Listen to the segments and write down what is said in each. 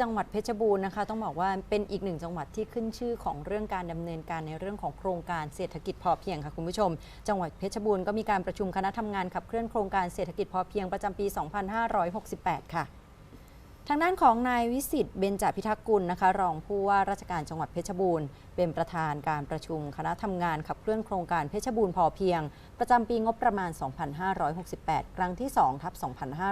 จังหวัดเพชรบูรณ์นะคะ ต้องบอกว่าเป็นอีกหนึ่งจังหวัดที่ขึ้นชื่อของเรื่องการดำเนินการในเรื่องของโครงการเศรษฐกิจพอเพียงค่ะคุณผู้ชม จังหวัดเพชรบูรณ์ก็มีการประชุมคณะทำงานขับเคลื่อนโครงการเศรษฐกิจพอเพียงประจำปี 2568 ค่ะทางด้านของนายวิสิตเบญจพิทักษ์กุลนะคะ รองผู้ว่าราชการจังหวัดเพชรบูรณ์ เป็นประธานการประชุมคณะทำงานขับเคลื่อนโครงการเพชรบูรณ์พอเพียง ประจำปีงบประมาณ 2568 ครั้งที่2ทับ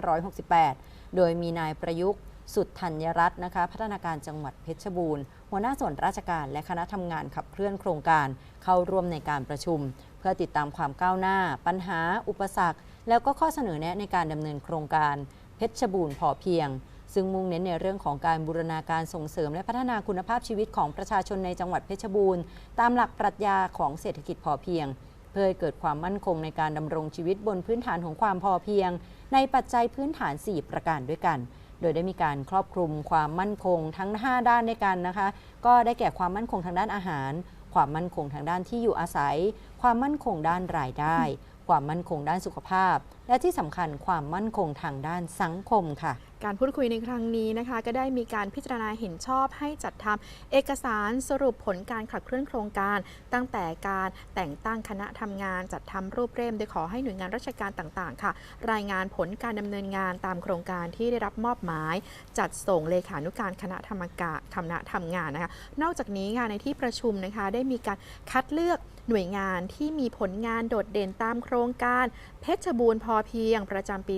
2568 โดยมีนายประยุกต์ สุดธัญรัตน์นะคะ พัฒนาการจังหวัดเพชรบูรณ์ หัวหน้าส่วนราชการและคณะทำงานขับเคลื่อนโครงการเข้าร่วมในการประชุม เพื่อติดตามความก้าวหน้า ปัญหา อุปสรรค แล้วก็ข้อเสนอแนะในการดำเนินโครงการ เพชรบูรณ์พอเพียง ซึ่งมุ่งเน้นในเรื่องของการบูรณาการส่งเสริม และพัฒนาคุณภาพชีวิตของประชาชนในจังหวัดเพชรบูรณ์ตามหลักปรัชญาของเศรษฐกิจพอเพียงเพื่อให้เกิดความมั่นคงในการดำรงชีวิตบนพื้นฐานของความพอเพียง ในปัจจัยพื้นฐาน 4 ประการด้วยกัน โดยได้มีการครอบคลุมความมั่นคงทั้ง 5 ด้านด้วยกันนะคะ ก็ได้แก่ความมั่นคงทางด้านอาหาร ความมั่นคงทางด้านที่อยู่อาศัย ความมั่นคงด้านรายได้ ความมั่นคงด้านสุขภาพ และที่สำคัญความมั่นคงทางด้านสังคมค่ะ การพูดคุยในครั้งนี้นะคะ ก็ได้มีการพิจารณาเห็นชอบให้จัดทำเอกสารสรุปผลการขับเคลื่อนโครงการ ตั้งแต่การแต่งตั้งคณะทำงานจัดทำรูปเล่มโดยขอให้หน่วยงานราชการต่างๆ ค่ะ รายงานผลการดำเนินงานตามโครงการที่ได้รับมอบหมาย จัดส่งเลขานุการคณะทำกาคณะทำงานนะคะ นอกจากนี้งานในที่ประชุมนะคะ ได้มีการคัดเลือกหน่วยงานที่มีผลงานโดดเด่นตามโครงการ เพชรบูรณ์พอเพียงประจำปี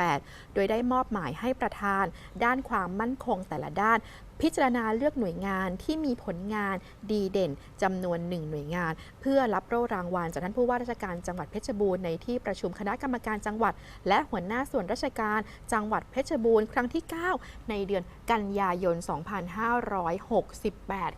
2568 โดยได้มอบหมายให้ประธาน ด้านความมั่นคงแต่ละด้าน พิจารณาเลือกหน่วยงานที่มีผลงานดีเด่นจำนวนหนึ่งหน่วยงาน เพื่อรับโล่รางวัลจากท่านผู้ว่าราชการจังหวัดเพชรบูรณ์ในที่ประชุมคณะกรรมการจังหวัด และหัวหน้าส่วนราชการจังหวัดเพชรบูรณ์ครั้งที่ 9 ในเดือนกันยายน 2568